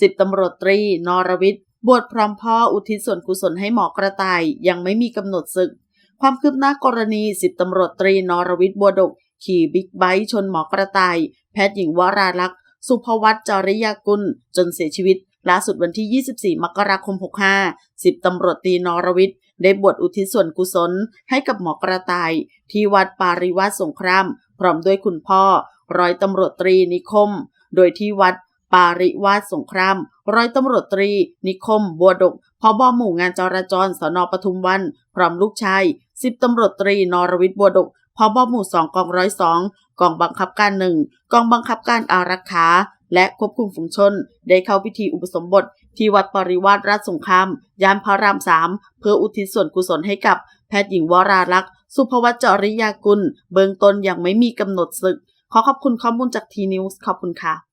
สิบตำรวจตรี นรวิทย์บวชพร้อมพ่ออุทิศส่วนกุศลให้หมอกระต่ายยังไม่มีกำหนดศึก ความคืบหน้ากรณีสิบตำรวจตรี นรวิทย์บัวดก ขี่บิ๊กไบค์ชนหมอกระต่าย แพทย์หญิงวราลักษ์สุภวัตจริยากุล จนเสียชีวิตล่าสุดวันที่ 24 มกราคม 65สิบตำรวจตรีนรวิทย์ ได้บวชอุทิศส่วนกุศลให้กับหมอกระต่าย ที่วัดปาริวาสสงคราม พร้อมด้วยคุณพ่อ ร้อยตำรวจตรีนิคม โดยที่วัด ปาริวาสสงคราม ร้อยตำรวจตรี นิคม บัวดกพอบหมู่งานจราจรสนปทุมวัน พร้อมลูกชายสิบตำรวจตรีนรวิทย์บัวดกพอบหมู่สองกองร้อยสองกองบังคับการหนึ่งกองบังคับการอารักขาและควบคุมฝูงชน ได้เข้าพิธีอุปสมบท ที่วัดปริวาสราชสงครามย่านพระรามสามเพื่ออุทิศส่วนกุศลให้กับแพทย์หญิงวราลักษ์สุภวัจริยากุล เบื้องต้นยังไม่มีกำหนดศึก ขอขอบคุณข้อมูลจากทีนิวส์ขอบคุณค่ะ